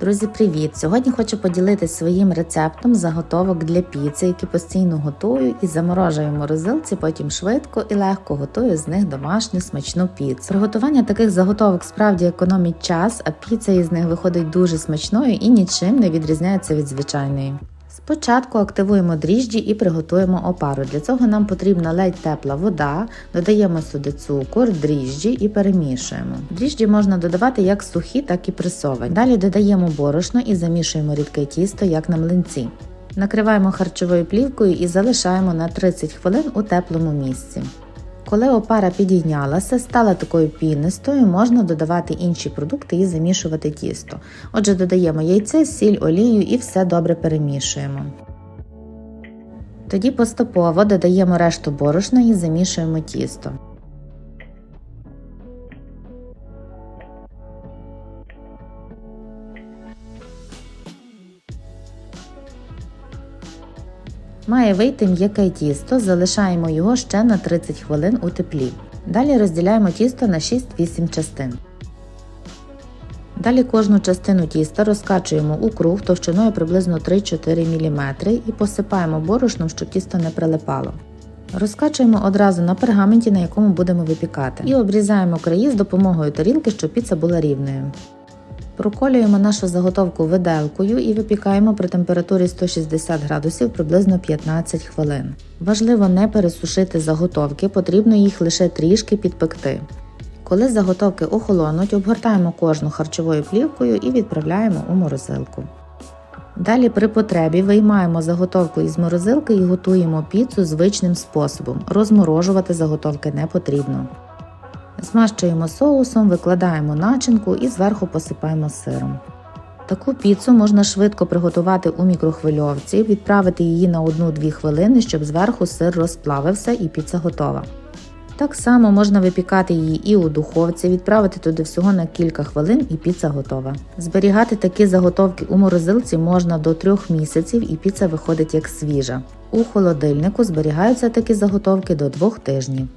Друзі, привіт! Сьогодні хочу поділитися своїм рецептом заготовок для піци, які постійно готую і заморожую морозилці, потім швидко і легко готую з них домашню смачну піцу. Приготування таких заготовок справді економить час, а піца із них виходить дуже смачною і нічим не відрізняється від звичайної. Спочатку активуємо дріжджі і приготуємо опару. Для цього нам потрібна ледь тепла вода, додаємо сюди цукор, дріжджі і перемішуємо. Дріжджі можна додавати як сухі, так і пресовані. Далі додаємо борошно і замішуємо рідке тісто, як на млинці. Накриваємо харчовою плівкою і залишаємо на 30 хвилин у теплому місці. Коли опара підійнялася, стала такою пінистою, можна додавати інші продукти і замішувати тісто. Отже, додаємо яйце, сіль, олію і все добре перемішуємо. Тоді поступово додаємо решту борошна і замішуємо тісто. Має вийти м'яке тісто, залишаємо його ще на 30 хвилин у теплі. Далі розділяємо тісто на 6-8 частин. Далі кожну частину тіста розкачуємо у круг товщиною приблизно 3-4 мм і посипаємо борошном, щоб тісто не прилипало. Розкачуємо одразу на пергаменті, на якому будемо випікати, і обрізаємо краї з допомогою тарілки, щоб піца була рівною. Проколюємо нашу заготовку виделкою і випікаємо при температурі 160 градусів приблизно 15 хвилин. Важливо не пересушити заготовки, потрібно їх лише трішки підпекти. Коли заготовки охолонуть, обгортаємо кожну харчовою плівкою і відправляємо у морозилку. Далі при потребі виймаємо заготовку із морозилки і готуємо піцу звичним способом. Розморожувати заготовки не потрібно. Змащуємо соусом, викладаємо начинку і зверху посипаємо сиром. Таку піцу можна швидко приготувати у мікрохвильовці, відправити її на 1-2 хвилини, щоб зверху сир розплавився і піца готова. Так само можна випікати її і у духовці, відправити туди всього на кілька хвилин і піца готова. Зберігати такі заготовки у морозилці можна до 3 місяців і піца виходить як свіжа. У холодильнику зберігаються такі заготовки до 2 тижнів.